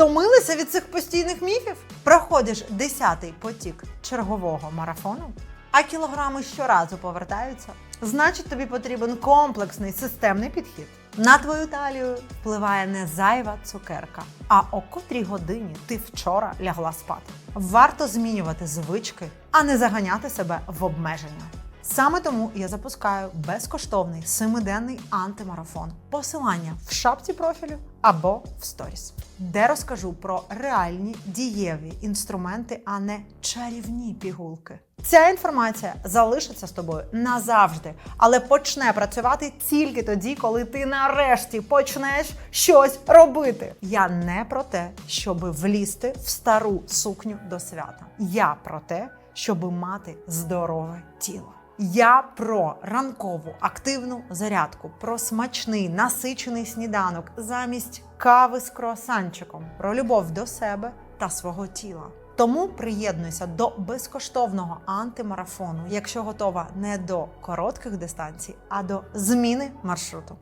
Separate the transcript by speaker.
Speaker 1: Втомилися від цих постійних міфів? Проходиш десятий потік чергового марафону, а кілограми щоразу повертаються. Значить, тобі потрібен комплексний системний підхід. На твою талію впливає не зайва цукерка, а о котрій годині ти вчора лягла спати. Варто змінювати звички, а не заганяти себе в обмеження. Саме тому я запускаю безкоштовний семиденний антимарафон. Посилання в шапці профілю або в сторіс, де розкажу про реальні дієві інструменти, а не чарівні пігулки. Ця інформація залишиться з тобою назавжди, але почне працювати тільки тоді, коли ти нарешті почнеш щось робити. Я не про те, щоб влізти в стару сукню до свята. Я про те, щоб мати здорове тіло. Я про ранкову активну зарядку, про смачний насичений сніданок замість кави з круасанчиком, про любов до себе та свого тіла. Тому приєднуйся до безкоштовного антимарафону, якщо готова не до коротких дистанцій, а до зміни маршруту.